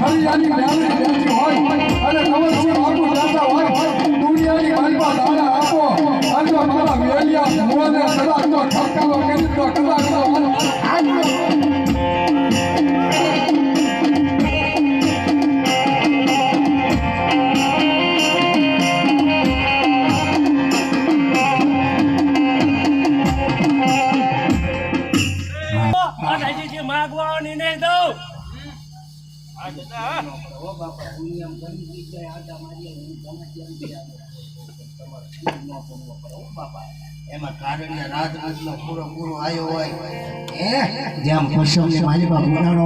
હરિયાની હોય અને નવરસિંહ બાપુ વેલિયા મોને સદા તો ઠપકારો કરી તો કદાચ જેમ પશમને માલિકા ગુનાનો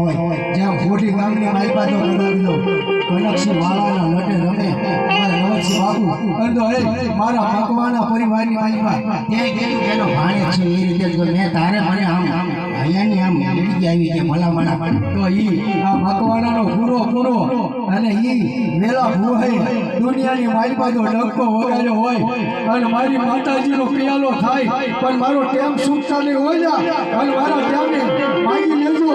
અમારા નવરસિંહ બાપુ અંદો હે મારા રીતે મેં તારે મને આમ આમ અહીંયાની આમ મળી આવી છે ભલામણા તો ઈ આ ભગવાનાનો પૂરો પૂરો અને ઈ વેલા ભૂહે દુનિયાની મારી બાજુ ડંકો વગાડ્યો હોય અને મારી માતાજીનો પિયાલો થાય પણ મારો ટેમ સુખતા નહીં હોય અને મારા ટેમને માગી લેજો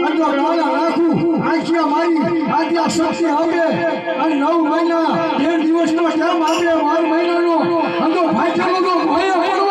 અને જો રાખું આખિયા મારી આદ્યા શક્તિ આપે અને નવ મહિના બે દિવસનો ટેમ આપે બાર મહિનાનો અને ભાઈ ચાલો તો ભય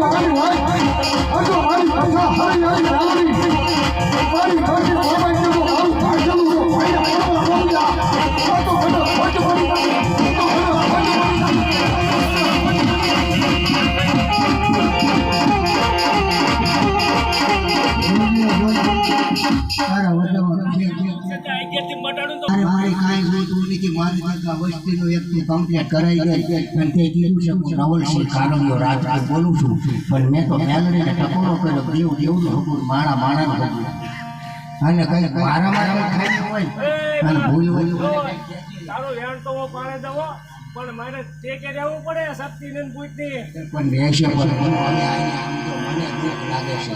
તારા મારી જગ્યા વસ્તીનું એક તો કરાઈ ગઈ અને તે કીધું છે હું નવલસિંહ કારણિયો રાત રાત બોલું છું પણ મેં તો મેલડીને ટકોરો કર્યો દેવ દેવનું હુકુર માણા માણાનું હુકુર અને કઈ મારા મારા ખાઈ હોય અને ભૂલ હોય તારો વેણ તો પાડે દવો પણ મારે તે કે રહેવું પડે શક્તિ ને પૂછની પણ રહેશે મને લાગે છે.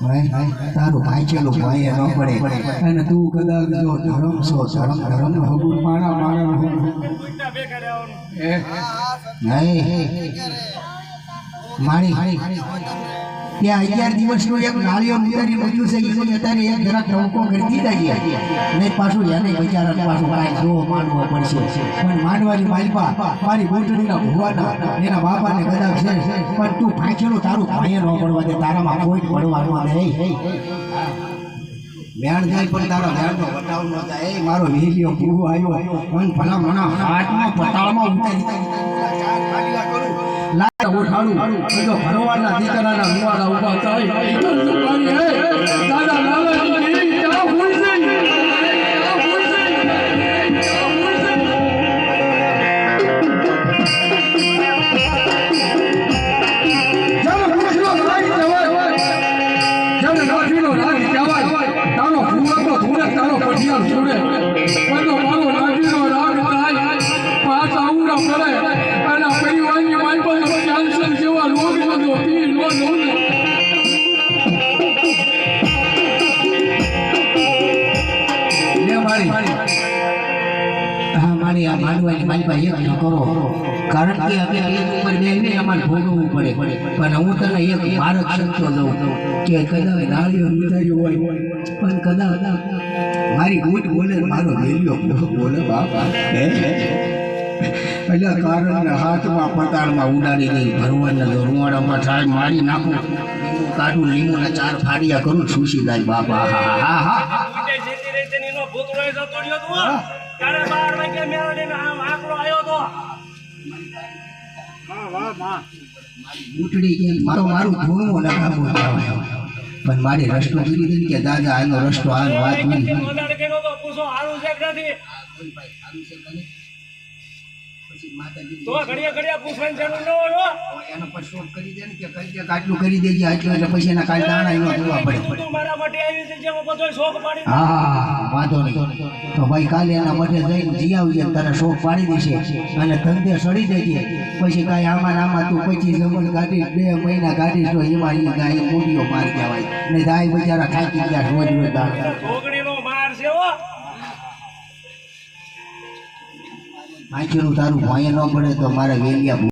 ભાઈ તારું ભાઈચેલું ભાઈ ન પડે. તું કદાચ ધર્મ છો, ધરમ, ધર્મ હગુર મારા માણા રહેવાનું નહીં મારી. ત્યાં અગિયાર દિવસનું એક નાળિયો ઉતારી મૂક્યું છે એની અત્યારે એક જરાક ટવકો કરી દીધા ગયા નહીં, પાછું એને બિચારાને પાછું કાંઈ જો માનવો પડશે. પણ માનવાની માલપા મારી ગોઠણીના ભુવાના, એના બાપાને કદાચ છે, પણ તું ફાંચેલું તારું ભાઈએ ન પડવા દે, તારામાં કોઈ જ પડવાનું નહીં. વેણ જાય પણ તારા વેણનો બતાવ ન થાય મારો વીર્યો પૂરો આવ્યો. પણ ભલા મણા હાથમાં પતાળમાં ઉતારી. લાય ઓઠાડું બધો ભરવાના દીકરાના મુવાડા ઊભા થાય દાદા લાલાજી ક્યાં મારી આ માનવાની મારી પાસે એક ન કરો કારણ કે અમે એક ઉપર બેહીને અમારે ભોગવવું પડે. પણ હું તને એક માર્ગ શકતો દઉં કે કદાચ નાળીઓ ઉતાર્યું હોય પણ કદાચ મારી ગૂંટ બોલે મારો વેલ્યો બોલે બાપા એટલે કારણ હાથમાં પતાળમાં ઉડાડી દઈ ભરવાના રૂવાડામાં થાય મારી નાખું કાઢું લીંબુના ચાર ફાડિયા કરું સુશી જાય બાપા હા હા. હા. બાર વાગે મેળવીને આમ આંકડો આવ્યો તો. ઉઠડી ગઈ મારો મારું ધૂણું કહેવાય પણ મારી રસ્તો કરી દીધી કે દાદા આનો રસ્તો આ વાત નહીં પૂછો છે નથી? તો ઘડિયા ઘડિયા પૂછવાની જરૂર ન હોય એનો પર શોધ કરી દે ને કે કઈ કે આટલું કરી દેજે આટલું એટલે પછી એના કાલ દાણા એનો જોવા પડે. તું મારા માટે આવી છે જેમાં બધો શોખ પાડી હા હા હા, વાંધો નહીં. તો ભાઈ કાલે એના માટે જઈને જી આવજે તારે શોખ પાડી દેશે. અને ધંધે સડી દેજે પછી કાંઈ આમાં આમાં તું પછી જમણ કાઢી બે મહિના કાઢીશ તો એમાં એ ગાય મૂડીઓ માર કહેવાય ને ગાય બિચારા ખાઈ ગયા રોજ રોજ દાણા માછીનું તારું ભય ન પડે તો મારે વેલિયા